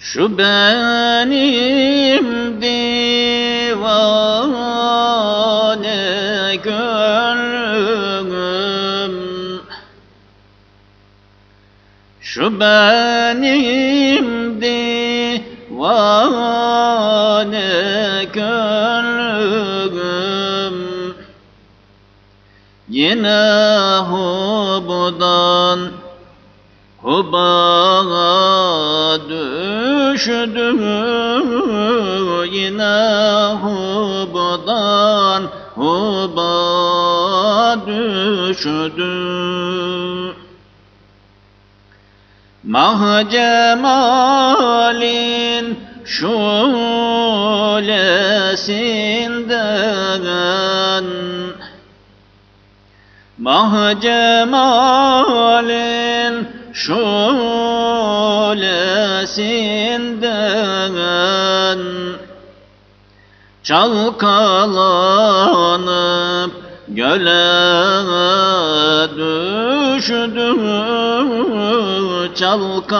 Şu benim divane gönlüm. Şu benim divane gönlüm. Yine hubdan huba düştü Yine hubdan huba düştü Mah cemalin şulesinden Mah cemalin şulesinden Çalkalanıp göle düştü Çalkalanıp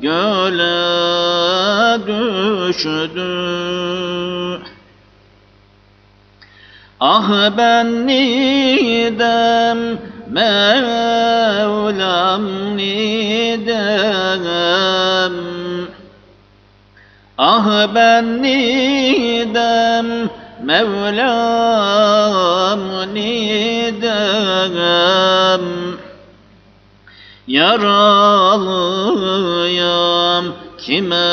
göle düştü Ah ben nidem Mevlam nidem Ah ben nidem Mevlam nidem. Yaralıyam kime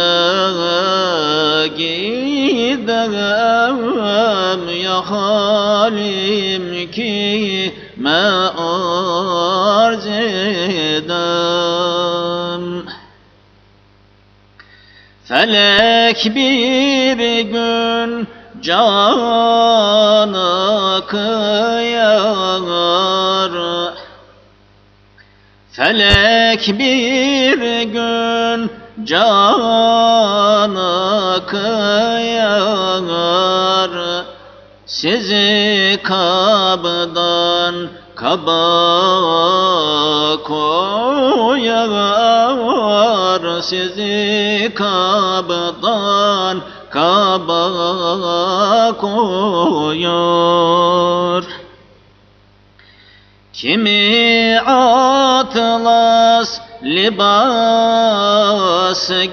gidem ya halim kime arz Felek bir gün cana kıyar. Felek bir gün cana kıyar. Sizi kabdan kaba koyar Sizi kabdan kaba koyar Kimi atlas libas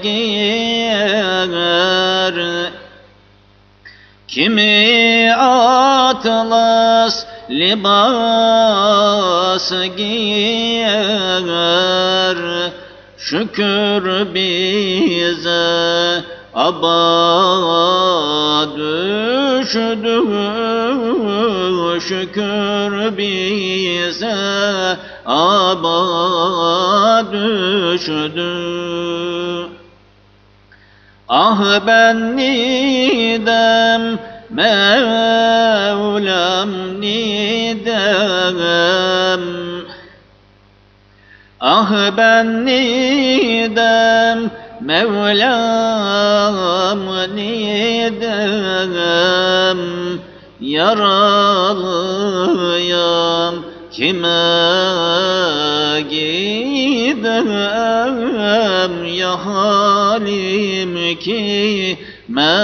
giyer Kimi atlas libas giyer Şükür bize aba düştü. Şükür bize aba düştü. Ah ben nidem Mevlam nidem Ah ben nidem Mevlam nidem Yaralıyam kime gidem Ya halim kime